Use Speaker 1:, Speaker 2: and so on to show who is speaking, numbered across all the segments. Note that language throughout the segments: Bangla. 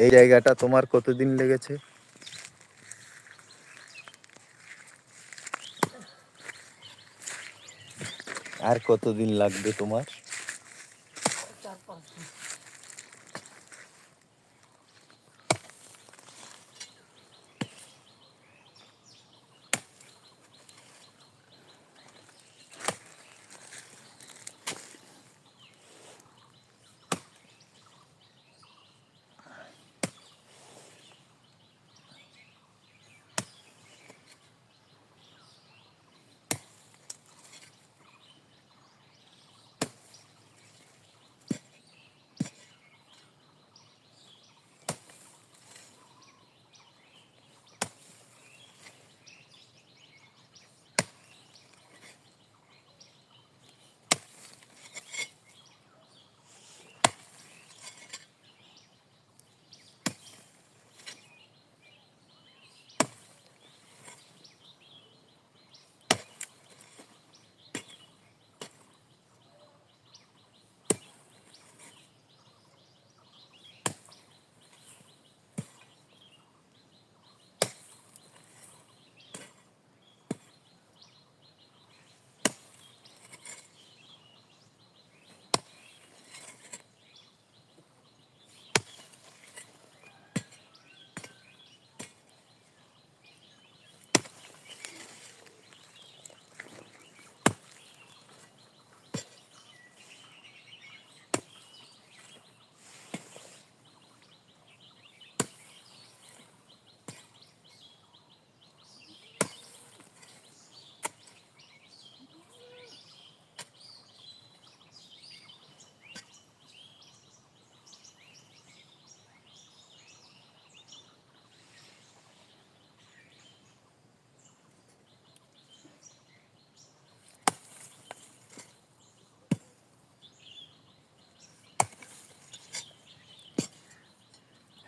Speaker 1: এই জায়গাটা তোমার কতদিন লেগেছে? আর কতদিন লাগবে তোমার?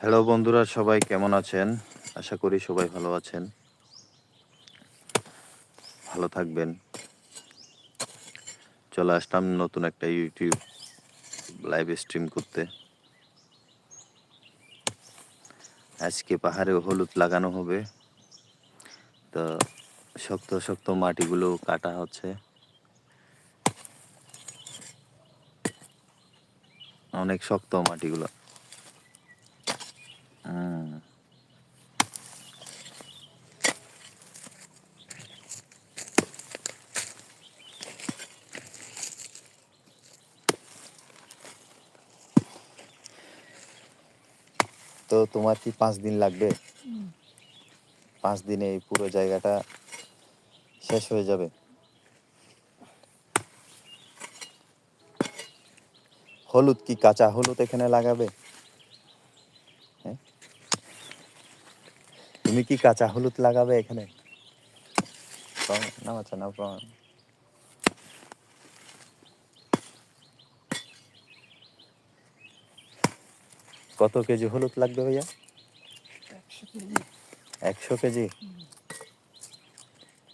Speaker 1: হ্যালো বন্ধুরা, সবাই কেমন আছেন? আশা করি সবাই ভালো আছেন। ভালো থাকবেন। চলে আসলাম নতুন একটা ইউটিউব লাইভ স্ট্রিম করতে। আজকে পাহাড়ে হলুদ লাগানো হবে। তো শক্ত শক্ত মাটিগুলো কাটা হচ্ছে। অনেক শক্ত মাটিগুলো। তো তোমার কি পাঁচ দিন লাগবে? পাঁচ দিনে এই পুরো জায়গাটা শেষ হয়ে যাবে? হলুদ কি কাঁচা হলুদ এখানে লাগাবে? তুমি কি কাঁচা হলুদ লাগাবে এখানে? আচ্ছা না কত কেজি হলুদ লাগবে ভাইয়া?
Speaker 2: একশো কেজি?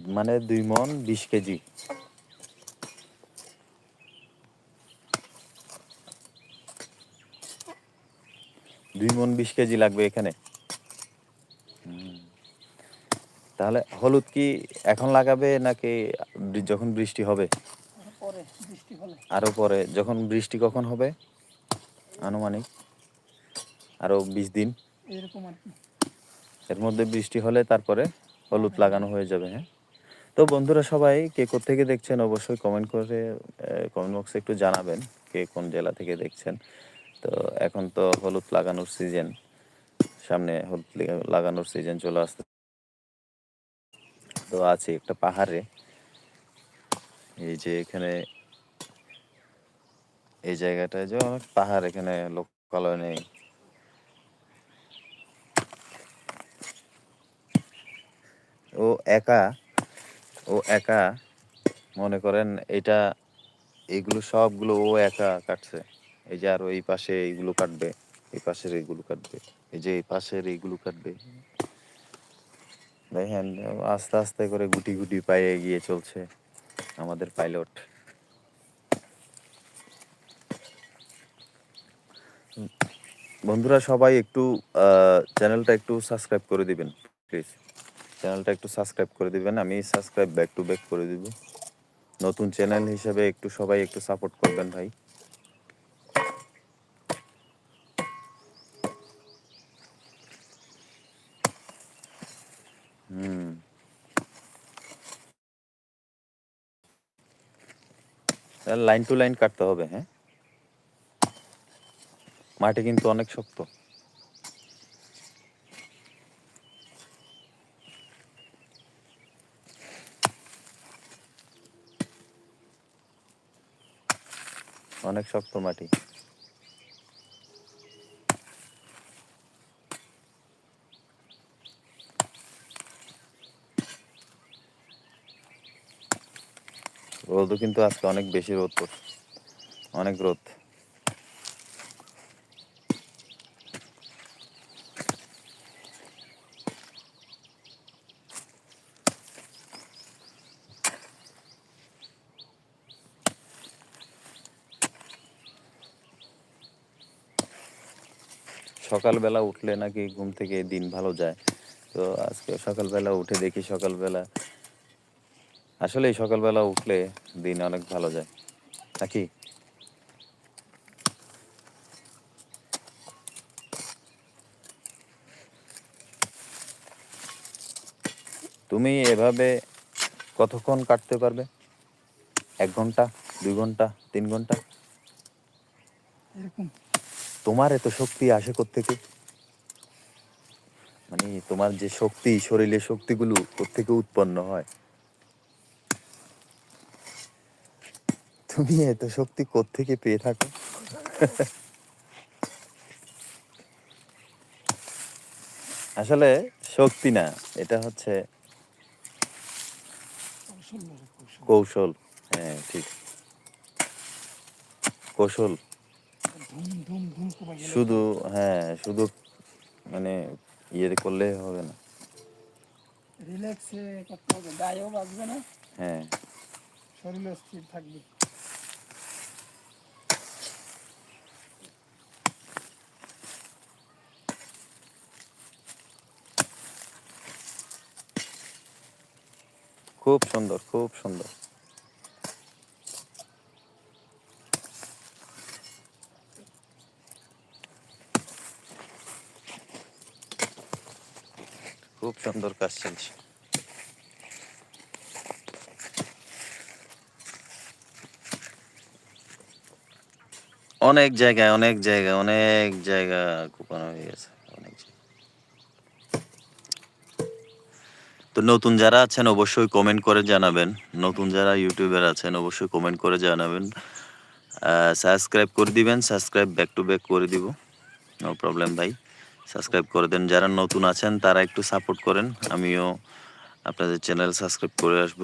Speaker 1: মানে দুই মন বিশ কেজি। দুই মন বিশ কেজি লাগবে এখানে হুম। তাহলে হলুদ কি এখন লাগাবে নাকি যখন বৃষ্টি হবে?
Speaker 2: আর পরে
Speaker 1: যখন বৃষ্টি কখন হবে? আনুমানিক। আরও বিশ দিন। এর মধ্যে বৃষ্টি হলে তারপরে হলুদ লাগানো হয়ে যাবে হ্যাঁ? তো বন্ধুরা সবাই কে থেকে দেখছেন অবশ্যই কমেন্ট করে কমেন্ট বক্সে একটু জানাবেন কে কোন জেলা থেকে দেখছেন। তো এখন তো হলুদ লাগানোর সিজন সামনে হলুদ লাগানোর সিজন চলে আসতে তো আছে একটা পাহাড়ে। এই যে এখানে এই জায়গাটায় যে অনেক পাহাড় এখানে লোকালয় নেই। ও একা ও একা মনে করেন এটা, এগুলো সবগুলো ও একা কাটছে। এই যে আর ওই পাশে এইগুলো কাটবে, এই পাশের এইগুলো কাটবে, এই যে এই পাশের এইগুলো কাটবে। দেখেন, আস্তে আস্তে করে গুটি গুটি পায়ে এগিয়ে চলছে আমাদের পাইলট। বন্ধুরা, সবাই একটু চ্যানেলটা একটু সাবস্ক্রাইব করে দিবেন প্লিজ চ্যানেলটা একটু সাবস্ক্রাইব করে দিবেন, আমি সাবস্ক্রাইব ব্যাক টু ব্যাক করে দিব। নতুন চ্যানেল হিসেবে একটু সবাই একটু সাপোর্ট করবেন ভাই। হুম। লাইন টু লাইন কাটতে হবে হ্যাঁ? মাটি কিন্তু অনেক শক্ত। অনেক শক্ত মাটি। রোদও কিন্তু আজকে অনেক বেশি রোদ পড়ছে। অনেক রোদ। সকালবেলা উঠলে নাকি ঘুম থেকে দিন ভালো যায়। তো আজকে সকালবেলা উঠে দেখি সকালবেলা আসলে সকালবেলা উঠলে দিন অনেক ভালো যায়। নাকি? তুমি এভাবে কতক্ষণ কাটতে পারবে? এক ঘণ্টা দুই ঘণ্টা তিন
Speaker 2: ঘণ্টা?
Speaker 1: তোমার এত শক্তি আসে থেকে মানে তোমার যে শক্তি শরীরের শক্তিগুলো থেকে উৎপন্ন হয়? তুমি এত শক্তি থেকে পেয়ে থাকো? আসলে শক্তি না এটা হচ্ছে
Speaker 2: কৌশল।
Speaker 1: হ্যাঁ ঠিক। কৌশল। শুধু হ্যাঁ শুধু মানে ইয়ে করলে হবে না।
Speaker 2: রিল্যাক্সে করতে হবে গায়েও বাজবে না।
Speaker 1: হ্যাঁ।
Speaker 2: শরীরও স্থির থাকবে।
Speaker 1: খুব সুন্দর খুব সুন্দর। খুব সুন্দর কাজ চলছে। অনেক জায়গায় অনেক জায়গায়, অনেক জায়গা কুপানো হয়ে গেছে অনেক জায়গায়। তো নতুন যারা আছেন অবশ্যই কমেন্ট করে জানাবেন। নতুন যারা ইউটিউবার আছেন অবশ্যই কমেন্ট করে জানাবেন। সাবস্ক্রাইব করে দিবেন সাবস্ক্রাইব ব্যাক টু ব্যাক করে দিব। নো প্রবলেম ভাই। সাবস্ক্রাইব করে দেন। যারা নতুন আছেন, তারা একটু সাপোর্ট করেন। আমিও আপনাদের চ্যানেল সাবস্ক্রাইব করে আসব।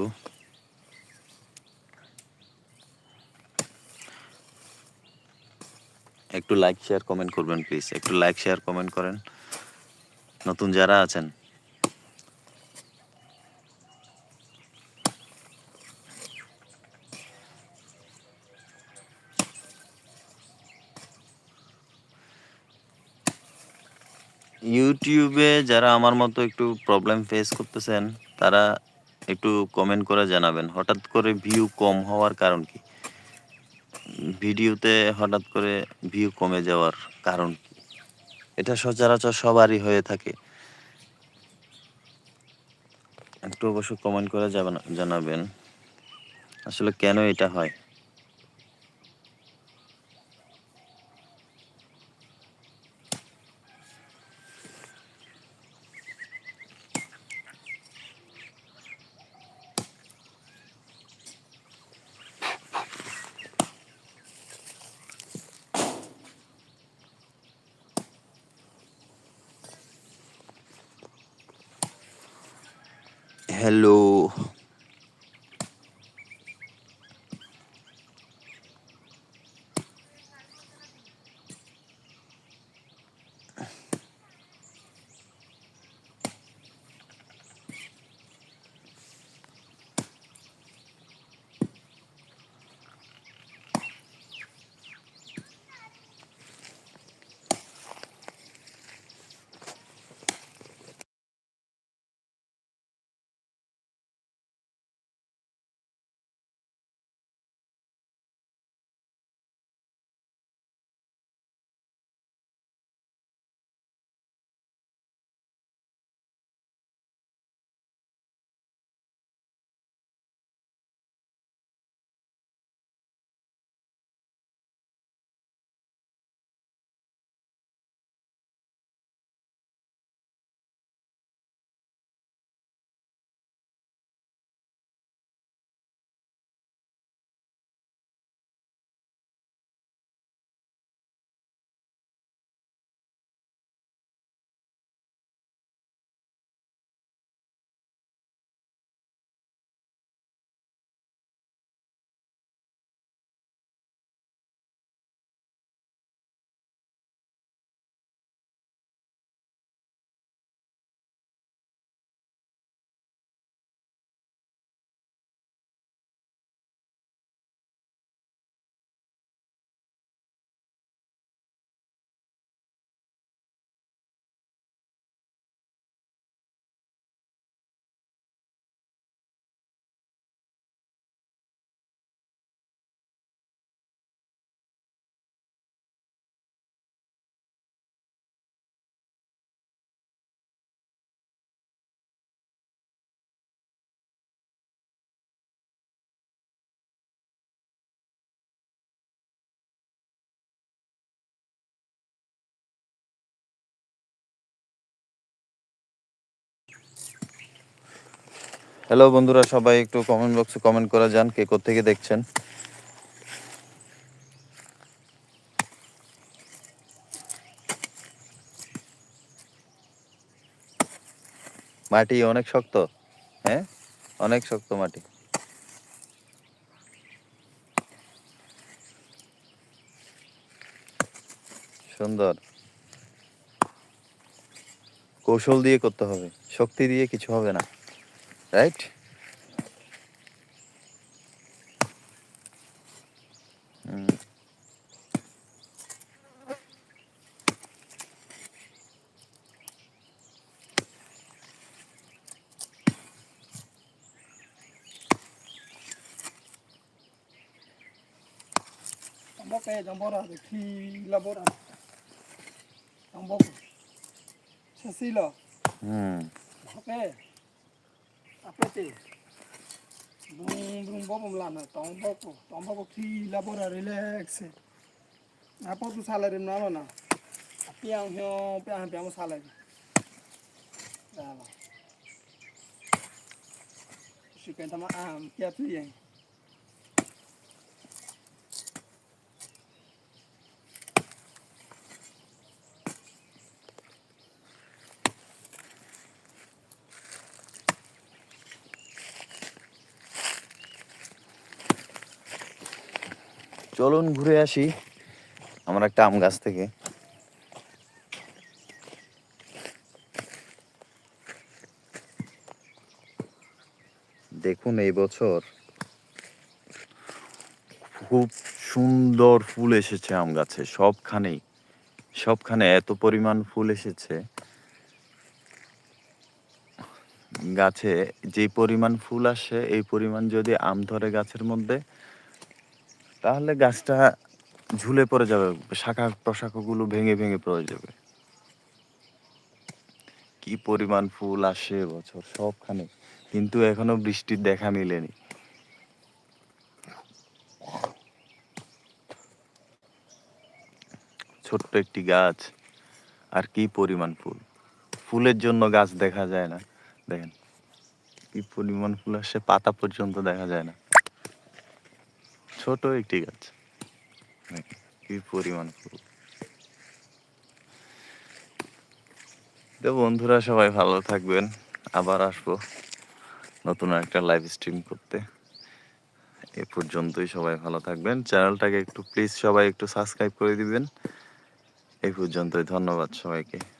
Speaker 1: একটু লাইক শেয়ার কমেন্ট করবেন প্লিজ একটু লাইক শেয়ার কমেন্ট করেন। নতুন যারা আছেন ইউটিউবে যারা আমার মতো একটু প্রবলেম ফেস করতেছেন, তারা একটু কমেন্ট করে জানাবেন। হঠাৎ করে ভিউ কম হওয়ার কারণ কি? ভিডিওতে হঠাৎ করে ভিউ কমে যাওয়ার কারণ কি? এটা সচরাচর সবারই হয়ে থাকে। একটু অবশ্য কমেন্ট করে জানা- জানাবেন। আসলে কেন এটা হয়? হ্যালো বন্ধুরা, সবাই একটু কমেন্ট বক্সে কমেন্ট করে যান, কে থেকে দেখছেন? মাটি অনেক শক্ত হ্যাঁ? অনেক শক্ত মাটি। সুন্দর। কৌশল দিয়ে করতে হবে, শক্তি দিয়ে কিছু হবে না। Right
Speaker 2: bóc cái trong bóc ra thì khi là
Speaker 1: bóc
Speaker 2: ra trong bóc sẽ xí ok te? Brum brum bom lana, tambok, tambok ki labora relax. Apa tu salary na na? Piang hyo, piang piang salary. Dala. Sikan tama am, kia tu yang.
Speaker 1: চলুন ঘুরে আসি আমার একটা আম গাছ থেকে। দেখুন এই বছর খুব সুন্দর ফুল এসেছে আম গাছে সবখানেই সবখানে এত পরিমাণ ফুল এসেছে। গাছে যে পরিমাণ ফুল আসে, এই পরিমাণ যদি আম ধরে গাছের মধ্যে তাহলে গাছটা ঝুলে পড়ে যাবে, শাখা প্রশাখাগুলো ভেঙে ভেঙে পড়ে যাবে। কি পরিমাণ ফুল আসে বছর, সবখানে। কিন্তু এখনও বৃষ্টির দেখা মিলেনি। ছোট্ট একটি গাছ, আর কি পরিমাণ ফুল। ফুলের জন্য গাছ দেখা যায় না। দেখেন, কি পরিমাণ ফুল আসে, পাতা পর্যন্ত দেখা যায় না। ছোট একটি গাছ। দেখেন, কি পরিমাণ ফুল। তো বন্ধুরা সবাই ভালো থাকবেন। আবার আসব নতুন একটা লাইভ স্ট্রিম করতে। এ পর্যন্তই সবাই ভালো থাকবেন। চ্যানেলটাকে একটু প্লিজ সবাই একটু সাবস্ক্রাইব করে দিবেন। এই পর্যন্তই ধন্যবাদ সবাইকে।